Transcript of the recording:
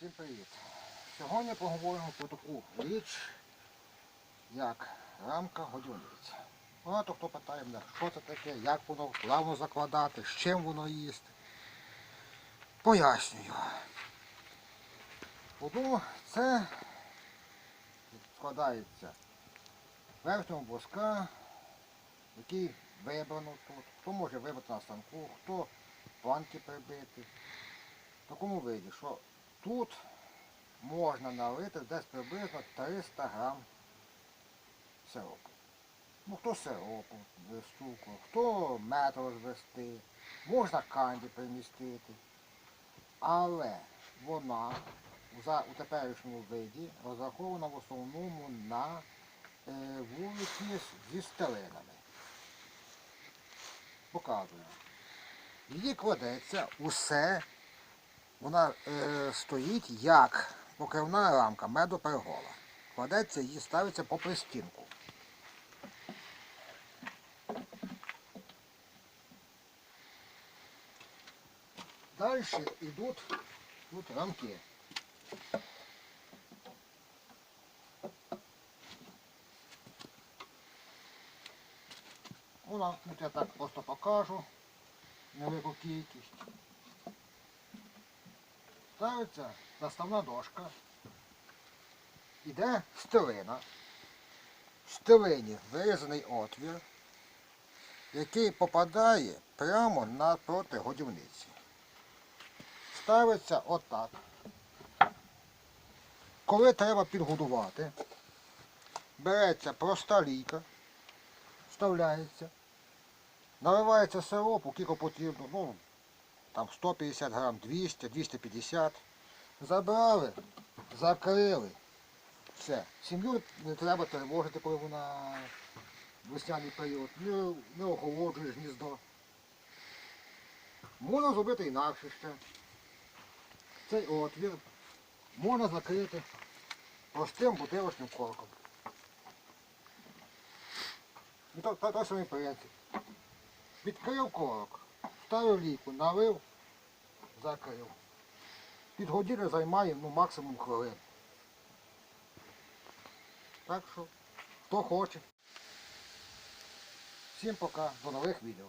Всім привіт! Сьогодні поговоримо про таку річ, як рамка годівниці. Багато хто питає мене, що це таке, як воно плавно закладати, з чим воно їсти. Пояснюю. Воно це складається верхнього боска, який вибрано тут. Хто може вибрати на станку, хто планки прибити. В такому виді, що тут можна налити десь приблизно 300 грам сиропу. Ну, хто сиропу з цукру, хто мед розвести, можна канді примістити. Але вона у теперішньому виді розрахована в основному на е, вулиці зі стелинами. Показую. Її кладеться усе вона е, стоїть як покривна рамка медопергола. Кладеться її ставиться по пристінку. Далі йдуть тут рамки. Вона, тут я так просто покажу невелику кількість. Ставиться заставна дошка. Іде стелина. В стелині вирізаний отвір, який попадає прямо напроти годівниці. Ставиться отак. Коли треба підгодувати, береться проста лійка, вставляється, наливається сиропу, кілько потрібно, ну, там 150 грам, 200, 250. Забрали, закрили. Все. Сім'ю не треба тривожити, коли вона весняний період. Не, не охолоджуєш гніздо. Можна зробити інакше ще. Цей отвір можна закрити простим бутилочним корком. І то, то, той самий принцип. Відкрив корок, вставив ліку, налив, закрив. Під годину займає ну, максимум хвилин. Так що, хто хоче. Всім пока, до нових відео.